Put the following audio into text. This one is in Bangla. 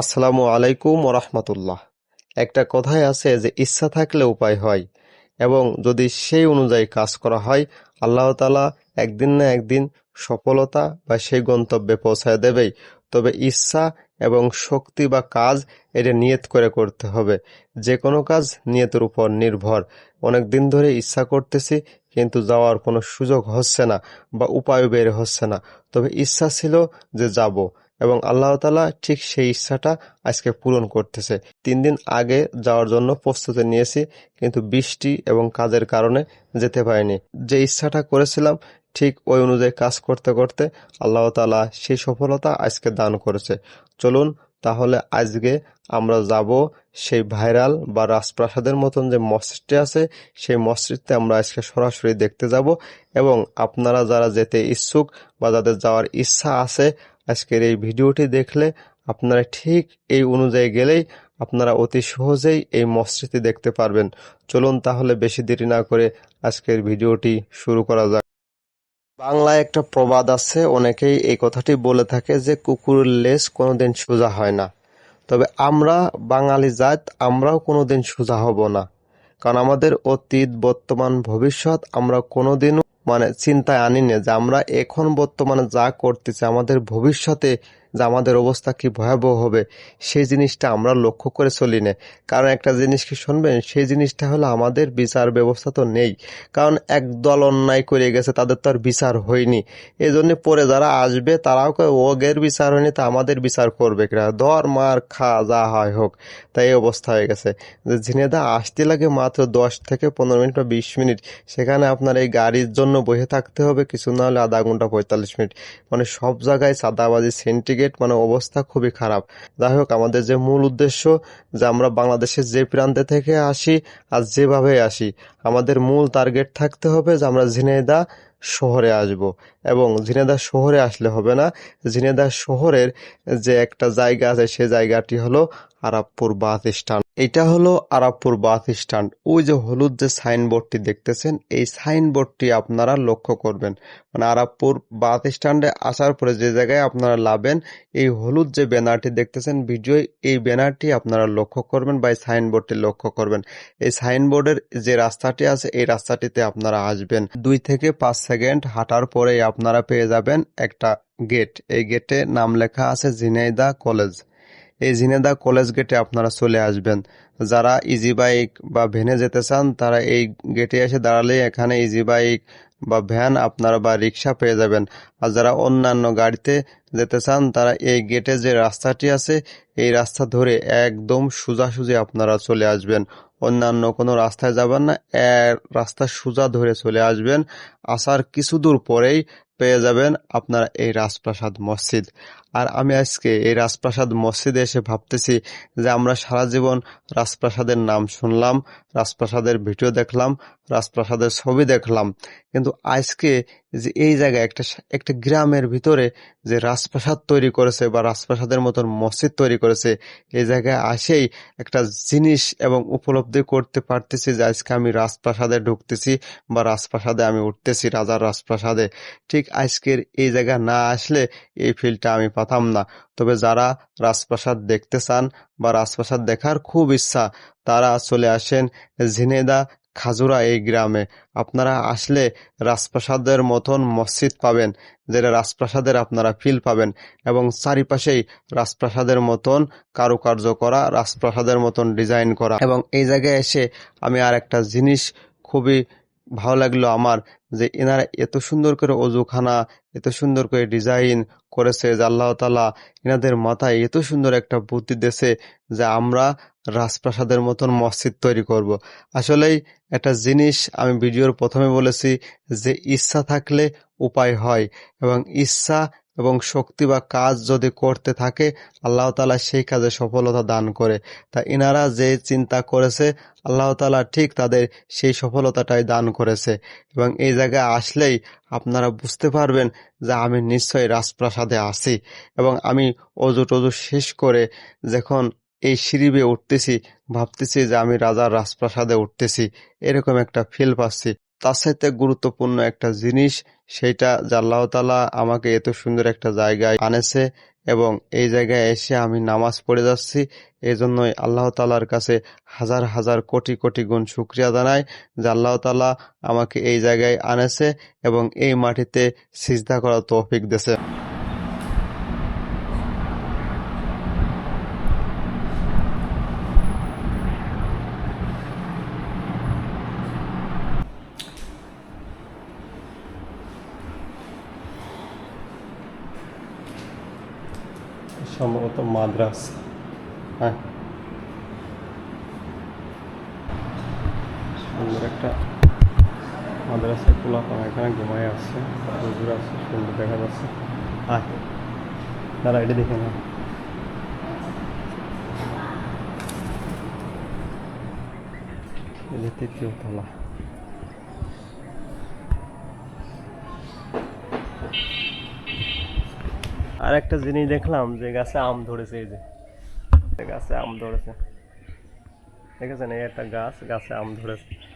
আসসালামু আলাইকুম ওরহমতুল্লাহ একটা কথাই আছে যে, ইচ্ছা থাকলে উপায় হয় এবং যদি সেই অনুযায়ী কাজ করা হয়, আল্লাহ তাআলা একদিন না একদিন সফলতা বা সেই গন্তব্যে পৌঁছায় দেবেই। তবে ইচ্ছা এবং শক্তি বা কাজ এটা নিয়ত করে করতে হবে। যে কোনো কাজ নিয়তের উপর নির্ভর। অনেক দিন ধরে ইচ্ছা করতেছি, কিন্তু যাওয়ার কোনো সুযোগ হচ্ছে না বা উপায় বের হচ্ছে না। তবে ইচ্ছা ছিল যে যাব। এবং আল্লাহ তালা ঠিক সেই ইচ্ছাটা আজকে পূরণ করতেছে। তিন দিন আগে যাওয়ার জন্য প্রস্তুতি নিয়েছি, কিন্তু বৃষ্টি এবং কাজের কারণে যেতে পারিনি। যে ইচ্ছাটা করেছিলাম, ঠিক ওই অনুযায়ী কাজ করতে করতে আল্লাহ তালা সেই সফলতা আজকে দান করেছে। চলুন তাহলে আজকে আমরা যাব সেই ভাইরাল বা রাজপ্রাসাদের মতন যে মসজিদটি আছে, সেই মসজিদটি আমরা আজকে সরাসরি দেখতে যাব। এবং আপনারা যারা যেতে ইচ্ছুক বা যাদের যাওয়ার ইচ্ছা আছে, আজকের এই ভিডিওটি দেখলে আপনারা ঠিক এই অনুযায়ী গেলেই আপনারা অতি সহজেই এই মসজিদটি দেখতে পারবেন। চলুন তাহলে বেশি দেরি না করে আজকের ভিডিওটি শুরু করা যাক। বাংলায় একটা প্রবাদ আছে, অনেকেই এই কথাটি বলে থাকে যে কুকুরের লেজ কোনোদিন সোজা হয় না। তবে আমরা বাঙালি জাত, আমরাও কোনোদিন সোজা হব না। কারণ আমাদের অতীত, বর্তমান, ভবিষ্যৎ আমরা কোনোদিনও মানে চিন্তায় আনি না যে আমরা এখন বর্তমানে যা করতেছি, আমাদের ভবিষ্যতে যে আমাদের অবস্থা কি ভয়াবহ হবে, সেই জিনিসটা আমরা লক্ষ্য করে চলি না। কারণ একটা জিনিস কি শুনবেন, সেই জিনিসটা হলো আমাদের বিচার ব্যবস্থা তো নেই। কারণ এক দল অন্যায় করে গেছে, তাদের তো আর বিচার হয়নি। এই জন্য পরে যারা আসবে, তারাও ওগের বিচার হয়নি, তা আমাদের বিচার করবে কিনা ধর, মার, খা, যা হয় হোক। তাই এই অবস্থা হয়ে গেছে। যে ঝিনেদা আসতে লাগে মাত্র দশ থেকে পনেরো মিনিট বা বিশ মিনিট। সেখানে আপনার এই গাড়ির জন্য বসে থাকতে হবে, কিছু না হলে আধা ঘণ্টা পঁয়তাল্লিশ মিনিট। মানে সব জায়গায় সাদাবাজি সেন্টিগ্রেড মানে অবস্থা খুবই খারাপ। যাই হোক, আমাদের যে মূল উদ্দেশ্য যে আমরা বাংলাদেশের যে প্রান্তে থেকে আসি আর যেভাবে আসি, আমাদের মূল টার্গেট থাকতে হবে যে আমরা ঝিনাইদা শহরে আসব। এবং ঝিনেদা শহরে আসলে হবে না ঝিনেদা শহরের যে একটা জায়গা আছে সে জায়গাটি হলো আরাবপুর বাস স্ট্যান্ড। এটা হলো আরাবপুর বাস স্ট্যান্ড। ওই যে হলুদ যে সাইনবোর্ডটি দেখতেছেন, এই সাইনবোর্ডটি আপনারা লক্ষ্য করবেন। মানে আরাবপুর বাস স্ট্যান্ডে আসার পরে যে জায়গায় আপনারা লাভেন, এই হলুদ যে ব্যানারটি দেখতেছেন, ভিডিও, এই ব্যানারটি আপনারা লক্ষ্য করবেন বা এই সাইনবোর্ডটি লক্ষ্য করবেন। এই সাইনবোর্ডের যে রাস্তাটি আছে, এই রাস্তাটিতে আপনারা আসবেন। দুই থেকে পাঁচ সেকেন্ড হাঁটার পরেই আপনারা পেয়ে যাবেন একটা গেট। এই গেটে নাম লেখা আছে, ঝিনাইদা কলেজ। এই ঝিনেদা কলেজ গেটে আপনারা চলে আসবেন। যারা ইজি বাইক বা ভ্যানে যেতে চান, তারা এই গেটে এসে দাঁড়ালে এখানে ইজি বাইক বা ভ্যান আপনারা বা রিক্সা পেয়ে যাবেন। আর যারা অন্যান্য গাড়িতে যেতে চান, তারা এই গেটে যে রাস্তাটি আছে, এই রাস্তা ধরে একদম সোজাসুজি আপনারা চলে আসবেন। অন্যান্য কোনো রাস্তায় যাবেন না রাস্তা সোজা ধরে চলে আসবেন। আসার কিছু দূর পরেই পেয়ে যাবেন আপনারা এই রাজপ্রাসাদ মসজিদ। আর আমি আজকে এই রাজপ্রাসাদ মসজিদে এসে ভাবতেছি যে আমরা সারা জীবন রাজপ্রাসাদের নাম শুনলাম, রাজপ্রাসাদের ভিডিও দেখলাম, রাজপ্রাসাদের ছবি দেখলাম। কিন্তু আজকে যে এই জায়গায় একটা একটা গ্রামের ভিতরে যে রাজপ্রাসাদ তৈরি করেছে বা রাজপ্রাসাদের মতন মসজিদ তৈরি করেছে, এই জায়গায় আসেই একটা জিনিস এবং উপলব্ধি করতে পারতেছি যে আজকে আমি রাজপ্রাসাদে ঢুকতেছি বা রাজপ্রাসাদে আমি উঠতেছি, রাজার রাজপ্রাসাদে। ঠিক আজকের এই জায়গা না আসলে এই ফিলটা আমি পাতাম না। তবে যারা রাজপ্রাসাদ দেখতে চান বা রাজপ্রাসাদ দেখার খুব ইচ্ছা, তারা চলে আসেন ঝিনেদা খাজুরা এই গ্রামে। আপনারা আসলে রাজপ্রাসাদের মতন মসজিদ পাবেন, যেটা রাজপ্রাসাদের আপনারা ফিল পাবেন এবং চারিপাশেই রাজপ্রাসাদের মতন কারুকার্য করা, রাজপ্রাসাদের মতন ডিজাইন করা। এবং এই জায়গায় এসে আমি আর একটা জিনিস খুবই ভালো লাগল আমার যে এনারা এত সুন্দর করে অজুখানা, এত সুন্দর করে ডিজাইন করেছে যে আল্লাহ তালা এনাদের মাথায় এত সুন্দর একটা বুদ্ধি দেশে যে আমরা রাজপ্রাসাদের মতন মসজিদ তৈরি করব। আসলেই একটা জিনিস আমি ভিডিওর প্রথমে বলেছি যে ইচ্ছা থাকলে উপায় হয় এবং ইচ্ছা এবং শক্তি বা কাজ যদি করতে থাকে, আল্লাহ তালা সেই কাজে সফলতা দান করে। তা ইনারা যে চিন্তা করেছে, আল্লাহ তালা ঠিক তাদের সেই সফলতাটাই দান করেছে। এবং এই জায়গায় আসলেই আপনারা বুঝতে পারবেন যে আমি নিশ্চয়ই রাজপ্রাসাদে আছি। এবং আমি অজু টজু শেষ করে যখন এই সিঁড়ি বেয়ে উঠতেছি, ভাবতেছি যে আমি রাজার রাজপ্রাসাদে উঠতেছি। এরকম একটা ফিল পাচ্ছি। তার সাথে গুরুত্বপূর্ণ একটা জিনিস সেটা যে তালা আমাকে এত সুন্দর একটা জায়গায় আনেছে এবং এই জায়গায় এসে আমি নামাজ পড়ে যাচ্ছি। এই জন্যই আল্লাহ তালার কাছে হাজার হাজার কোটি কোটি গুণ শুক্রিয়া জানাই। যে আল্লাহ তালা আমাকে এই জায়গায় আনেছে এবং এই মাটিতে সিজদা করা তৌফিক দিয়েছে। সম্ভবত মাদ্রাস। হ্যাঁ। সুন্দর একটা মাদ্রাসা খোলা পাওয়া এখানে ঘুমায় আসছে। হুজুর আছে সুন্দর দেখা যাচ্ছে। হ্যাঁ দাঁড়া, এটা দেখে না। তৃতীয় তলা। আর একটা জিনিস দেখলাম যে গাছে আম ধরেছে, এই যে। গাছে আম ধরেছে। দেখেছেন? এই একটা গাছ, গাছে আম ধরেছে।